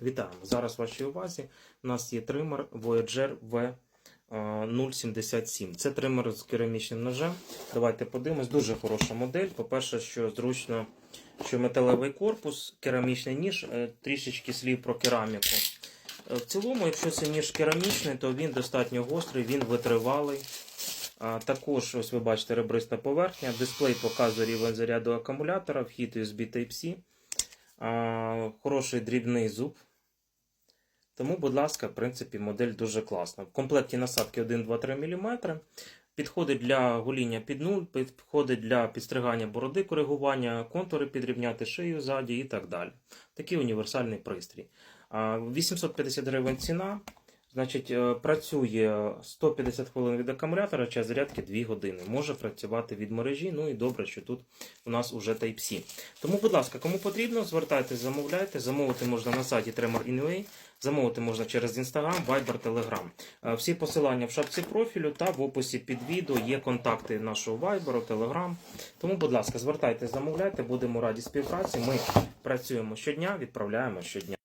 Вітаємо! Зараз в вашій увазі у нас є тример Voyager V077. Це тример з керамічним ножем. Давайте подивимось. Дуже хороша модель. По-перше, що зручно, що металевий корпус, керамічний ніж, е, трішечки слів про кераміку. Е, В цілому, якщо це ніж керамічний, то він достатньо гострий, він витривалий. Також, ось ви бачите, ребриста поверхня. Дисплей показує рівень заряду акумулятора, вхід USB Type-C. Хороший дрібний зуб. Тому, будь ласка, в принципі, модель дуже класна. В комплекті насадки 1, 2, 3 мм. Підходить для гоління під нуль, підходить для підстригання бороди, коригування, контури підрівняти шию ззаді і так далі. Такий універсальний пристрій. 850 гривень ціна. Значить, е, працює 150 хвилин від акумулятора, час зарядки 2 години. Може працювати від мережі. Ну і добре, що тут у нас уже Type-C. Тому, будь ласка, кому потрібно, звертайтесь, замовляйте. Замовити можна на сайті Tremor замовити можна через Instagram, Viber, Telegram. Е, Всі посилання в шапці профілю та в описі під відео є контакти нашого Viber, Telegram. Тому, будь ласка, звертайтесь, замовляйте, будемо раді співпраці. Ми працюємо щодня, відправляємо щодня.